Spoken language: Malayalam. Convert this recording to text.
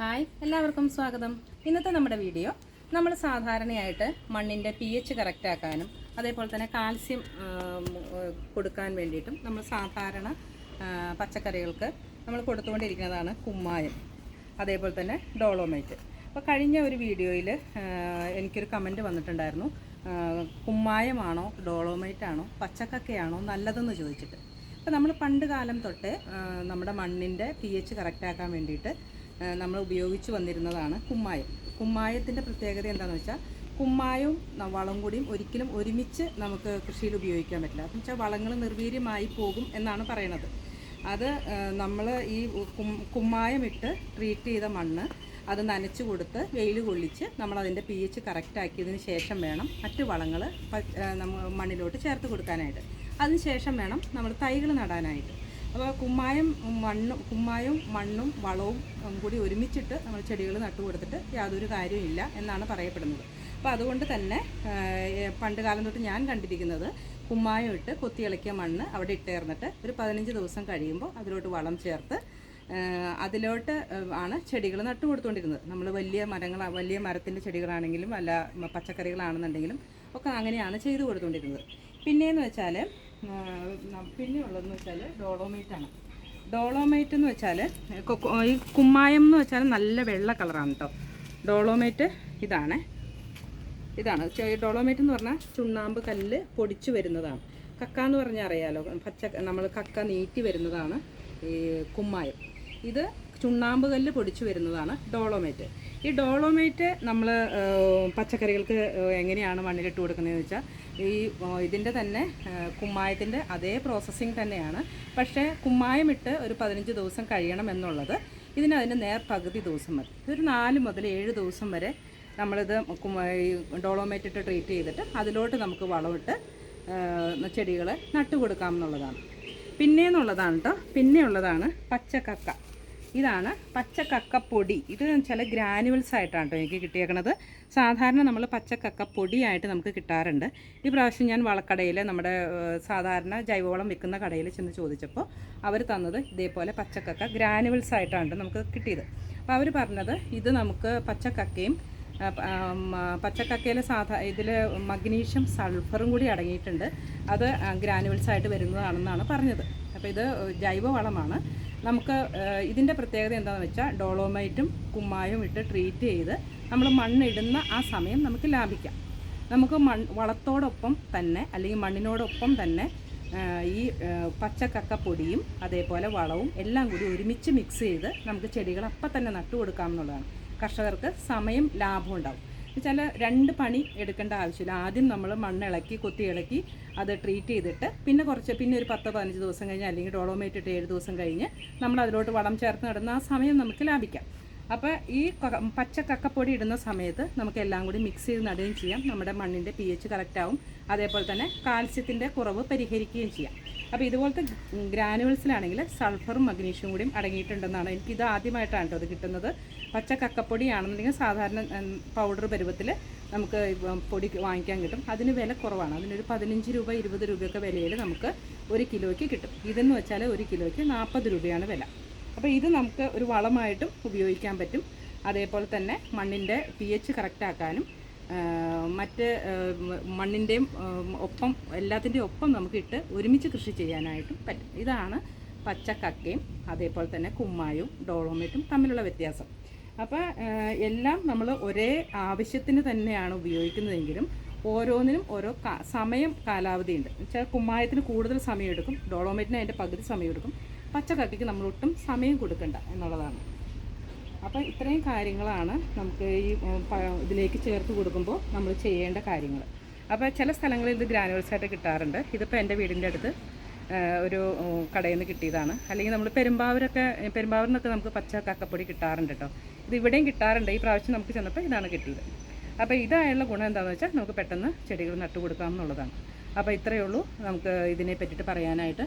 ഹായ് എല്ലാവർക്കും സ്വാഗതം. ഇന്നത്തെ നമ്മുടെ വീഡിയോ നമ്മൾ സാധാരണയായിട്ട് മണ്ണിന്റെ പി എച്ച് കറക്റ്റ് ആക്കാനും അതേപോലെ തന്നെ കാൽസ്യം കൊടുക്കാൻ വേണ്ടിയിട്ടും നമ്മൾ സാധാരണ പച്ചക്കറികൾക്ക് നമ്മൾ കൊടുത്തുകൊണ്ടിരിക്കുന്നതാണ് കുമ്മായം അതേപോലെ തന്നെ ഡോളോമൈറ്റ് അപ്പോൾ കഴിഞ്ഞ ഒരു വീഡിയോയിൽ എനിക്കൊരു കമന്റ് വന്നിട്ടുണ്ടായിരുന്നു. കുമ്മായമാണോ ഡോളോമൈറ്റ് ആണോ പച്ചക്കക്കയാണോ നല്ലതെന്ന് ചോദിച്ചിട്ട്. അപ്പോൾ നമ്മൾ പണ്ട് കാലം തൊട്ട് നമ്മുടെ മണ്ണിന്റെ പി എച്ച് കറക്റ്റാക്കാൻ വേണ്ടിയിട്ട് നമ്മൾ ഉപയോഗിച്ച് വന്നിരുന്നതാണ് കുമ്മായം. കുമ്മായത്തിന്റെ പ്രത്യേകത എന്താണെന്ന് വെച്ചാൽ കുമ്മായവും വളം കൂടിയും ഒരിക്കലും ഒരുമിച്ച് നമുക്ക് കൃഷിയിൽ ഉപയോഗിക്കാൻ പറ്റില്ല. എന്ന് വെച്ചാൽ വളങ്ങൾ നിർവീര്യമായി പോകും എന്നാണ് പറയണത്. അത് നമ്മൾ ഈ കുമ്മായം ഇട്ട് ട്രീറ്റ് ചെയ്ത മണ്ണ് അത് നനച്ചു കൊടുത്ത് വെയിൽ കൊള്ളിച്ച് നമ്മൾ അതിന്റെ പി എച്ച് കറക്റ്റാക്കിയതിന് ശേഷം വേണം മറ്റു വളങ്ങൾ നമ്മൾ മണ്ണിലോട്ട് ചേർത്ത് കൊടുക്കാനായിട്ട്. അതിന് ശേഷം വേണം നമ്മൾ തൈകൾ നടാനായിട്ട്. അപ്പോൾ കുമ്മായം മണ്ണും കുമ്മായവും മണ്ണും വളവും കൂടി ഒരുമിച്ചിട്ട് നമ്മൾ ചെടികൾ നട്ടു കൊടുത്തിട്ട് യാതൊരു കാര്യമില്ല എന്നാണ് പറയപ്പെടുന്നത്. അപ്പോൾ അതുകൊണ്ട് തന്നെ പണ്ട് കാലം തൊട്ട് ഞാൻ കണ്ടിരിക്കുന്നത് കുമ്മായം ഇട്ട് കൊത്തിയിളക്കിയ മണ്ണ് അവിടെ ഇട്ടേർന്നിട്ട് ഒരു പതിനഞ്ച് ദിവസം കഴിയുമ്പോൾ അതിലോട്ട് വളം ചേർത്ത് അതിലോട്ട് ആണ് ചെടികൾ നട്ടു കൊടുത്തുകൊണ്ടിരുന്നത് നമ്മൾ വലിയ മരങ്ങൾ വലിയ മരത്തിന്റെ ചെടികളാണെങ്കിലും അല്ല പച്ചക്കറികളാണെന്നുണ്ടെങ്കിലും ഒക്കെ അങ്ങനെയാണ് ചെയ്തു കൊടുത്തുകൊണ്ടിരുന്നത് പിന്നെയെന്ന് വെച്ചാൽ പിന്നെ ഉള്ളതെന്ന് വെച്ചാൽ ഡോളോമൈറ്റാണ്. ഡോളോമൈറ്റ് എന്ന് വെച്ചാൽ ഈ കുമ്മായം എന്ന് വെച്ചാൽ നല്ല വെള്ള കളറാണ് കേട്ടോ ഡോളോമൈറ്റ് ഇതാണ്. ഇതാണ്. ഡോളോമൈറ്റ് എന്ന് പറഞ്ഞാൽ ചുണ്ണാമ്പ് കല്ല് പൊടിച്ചു വരുന്നതാണ്. കക്ക എന്ന് പറഞ്ഞാൽ അറിയാലോ. പച്ച നമ്മൾ കക്ക നീട്ടി വരുന്നതാണ് ഈ കുമ്മായം. ഇത് ചുണ്ണാമ്പ് കല്ല് പൊടിച്ചു വരുന്നതാണ് ഡോളോമേറ്റ്. ഈ ഡോളോമേറ്റ് നമ്മൾ പച്ചക്കറികൾക്ക് എങ്ങനെയാണ് മണ്ണിലിട്ട് കൊടുക്കുന്നതെന്ന് വെച്ചാൽ ഈ ഇതിന്റെ തന്നെ കുമ്മായത്തിന്റെ അതേ പ്രോസസ്സിങ് തന്നെയാണ്. പക്ഷേ കുമ്മായമിട്ട് ഒരു പതിനഞ്ച് ദിവസം കഴിയണം എന്നുള്ളത് ഇതിന് അതിന് നേർ പകുതി ദിവസം മതി. ഒരു നാല് മുതൽ ഏഴ് ദിവസം വരെ നമ്മളിത് ഡോളോമേറ്റ് ഇട്ട് ട്രീറ്റ് ചെയ്തിട്ട് അതിലോട്ട് നമുക്ക് വളമിട്ട് ചെടികൾ നട്ടുകൊടുക്കാം എന്നുള്ളതാണ്. പിന്നെ പിന്നെയെന്നുള്ളതാണ് കേട്ടോ പിന്നെയുള്ളതാണ് പച്ചക്കക്ക. ഇതാണ് പച്ചക്കക്കപ്പൊടി. ഇത് ചില ഗ്രാനുവൽസ് ആയിട്ടാണ് കേട്ടോ എനിക്ക് കിട്ടിയേക്കണത്. സാധാരണ നമ്മൾ പച്ച കക്കപ്പൊടിയായിട്ട് നമുക്ക് കിട്ടാറുണ്ട്. ഈ പ്രാവശ്യം ഞാൻ വളക്കടയിൽ നമ്മുടെ സാധാരണ ജൈവവളം വിൽക്കുന്ന കടയിൽ ചെന്ന് ചോദിച്ചപ്പോൾ അവർ തന്നത് ഇതേപോലെ പച്ചക്കക്ക ഗ്രാനുവൽസ് ആയിട്ടാണ് നമുക്ക് കിട്ടിയത്. അപ്പോൾ അവർ പറഞ്ഞത് ഇത് നമുക്ക് പച്ചക്കക്കയും പച്ചക്കക്കയിലെ സാധാ ഇതിൽ മഗ്നീഷ്യം സൾഫറും കൂടി അടങ്ങിയിട്ടുണ്ട്. അത് ഗ്രാനുവൽസ് ആയിട്ട് വരുന്നതാണെന്നാണ് പറഞ്ഞത്. അപ്പോൾ ഇത് ജൈവവളമാണ്. നമുക്ക് ഇതിന്റെ പ്രത്യേകത എന്താണെന്ന് വെച്ചാൽ ഡോളോമൈറ്റും കുമ്മായും ഇട്ട് ട്രീറ്റ് ചെയ്ത് നമ്മൾ മണ്ണിടുന്ന ആ സമയം നമുക്ക് ലാഭിക്കാം. നമുക്ക് മൺ വളത്തോടൊപ്പം തന്നെ അല്ലെങ്കിൽ മണ്ണിനോടൊപ്പം തന്നെ ഈ പച്ചക്കക്കപ്പൊടിയും അതേപോലെ വളവും എല്ലാം കൂടി ഒരുമിച്ച് മിക്സ് ചെയ്ത് നമുക്ക് ചെടികൾ അപ്പം തന്നെ നട്ടു കൊടുക്കാമെന്നുള്ളതാണ് കർഷകർക്ക് സമയം ലാഭം ഉണ്ടാവും. എന്നുവെച്ചാൽ രണ്ട് പണി എടുക്കേണ്ട ആവശ്യമില്ല. ആദ്യം നമ്മൾ മണ്ണ് ഇളക്കി കൊത്തി ഇളക്കി അത് ട്രീറ്റ് ചെയ്തിട്ട് പിന്നെ കുറച്ച് പിന്നെ ഒരു പത്തോ പതിനഞ്ച് ദിവസം കഴിഞ്ഞ് അല്ലെങ്കിൽ ഡോളോമേറ്റ് ഇട്ട് ഏഴ് ദിവസം കഴിഞ്ഞ് നമ്മൾ അതിലോട്ട് വളം ചേർത്ത് നടുന്ന ആ സമയം നമുക്ക് ലാഭിക്കാം. അപ്പോൾ ഈ പച്ച കക്കപ്പൊടി ഇടുന്ന സമയത്ത് നമുക്ക് എല്ലാം കൂടി മിക്സ് ചെയ്ത് നടുകയും ചെയ്യാം. നമ്മുടെ മണ്ണിന്റെ പി എച്ച് കറക്റ്റാവും അതേപോലെ തന്നെ കാൽസ്യത്തിന്റെ കുറവ് പരിഹരിക്കുകയും ചെയ്യാം. അപ്പോൾ ഇതുപോലത്തെ ഗ്രാനുവൽസിലാണെങ്കിൽ സൾഫറും മഗ്നീഷ്യം കൂടിയും അടങ്ങിയിട്ടുണ്ടെന്നാണ്. എനിക്ക് ഇത് ആദ്യമായിട്ടാണ് കേട്ടോ അത് കിട്ടുന്നത്. പച്ച കക്കപ്പൊടിയാണെന്നുണ്ടെങ്കിൽ സാധാരണ പൗഡർ പരുവത്തിൽ നമുക്ക് പൊടി വാങ്ങിക്കാൻ കിട്ടും. അതിന് വില കുറവാണ്. അതിനൊരു പതിനഞ്ച് രൂപ ഇരുപത് രൂപയൊക്കെ വിലയിൽ നമുക്ക് ഒരു കിലോയ്ക്ക് കിട്ടും. ഇതെന്ന് വെച്ചാൽ ഒരു കിലോയ്ക്ക് നാൽപ്പത് രൂപയാണ് വില. അപ്പോൾ ഇത് നമുക്ക് ഒരു വളമായിട്ടും ഉപയോഗിക്കാൻ പറ്റും. അതേപോലെ തന്നെ മണ്ണിന്റെ പി എച്ച് കറക്റ്റാക്കാനും മറ്റ് മണ്ണിന്റെയും ഒപ്പം എല്ലാത്തിന്റെയും ഒപ്പം നമുക്ക് ഇട്ട് ഒരുമിച്ച് കൃഷി ചെയ്യാനായിട്ടും പറ്റും. ഇതാണ് പച്ചക്കക്കയും അതേപോലെ തന്നെ കുമ്മായും ഡോളോമേറ്റും തമ്മിലുള്ള വ്യത്യാസം. അപ്പോൾ എല്ലാം നമ്മൾ ഒരേ ആവശ്യത്തിന് തന്നെയാണ് ഉപയോഗിക്കുന്നതെങ്കിലും ഓരോന്നിനും ഓരോ സമയം കാലാവധിയുണ്ട്. വെച്ചാൽ കുമ്മായത്തിന് കൂടുതൽ സമയം എടുക്കും ഡോളോമേറ്റിന് അതിന്റെ പകുതി സമയം എടുക്കും പച്ചക്കക്കയ്ക്ക് നമ്മൾ ഒട്ടും സമയം കൊടുക്കണ്ട എന്നുള്ളതാണ്. അപ്പോൾ ഇത്രയും കാര്യങ്ങളാണ് നമുക്ക് ഈ ഇതിലേക്ക് ചേർത്ത് കൊടുക്കുമ്പോൾ നമ്മൾ ചെയ്യേണ്ട കാര്യങ്ങൾ. അപ്പോൾ ചില സ്ഥലങ്ങളിൽ ഇത് ഗ്രാനുവൽസ് ആയിട്ട് കിട്ടാറുണ്ട്. ഇതിപ്പോൾ എന്റെ വീടിന്റെ അടുത്ത് ഒരു കടയിൽ നിന്ന് കിട്ടിയതാണ്. അല്ലെങ്കിൽ നമ്മൾ പെരുമ്പാവൂരൊക്കെ പെരുമ്പാവൂരിൽ നിന്നൊക്കെ നമുക്ക് പച്ച കക്കപ്പൊടി കിട്ടാറുണ്ട് കേട്ടോ. ഇത് ഇവിടെയും കിട്ടാറുണ്ട്. ഈ പ്രാവശ്യം നമുക്ക് ചെന്നപ്പോൾ ഇതാണ് കിട്ടിയത്. അപ്പോൾ ഇതായുള്ള ഗുണം എന്താണെന്ന് വെച്ചാൽ നമുക്ക് പെട്ടെന്ന് ചെടികൾ നട്ടു കൊടുക്കാം എന്നുള്ളതാണ്. അപ്പോൾ ഇത്രയേ ഉള്ളൂ. നമുക്ക് ഇതിനെ പറ്റിയിട്ട് പറയാനായിട്ട്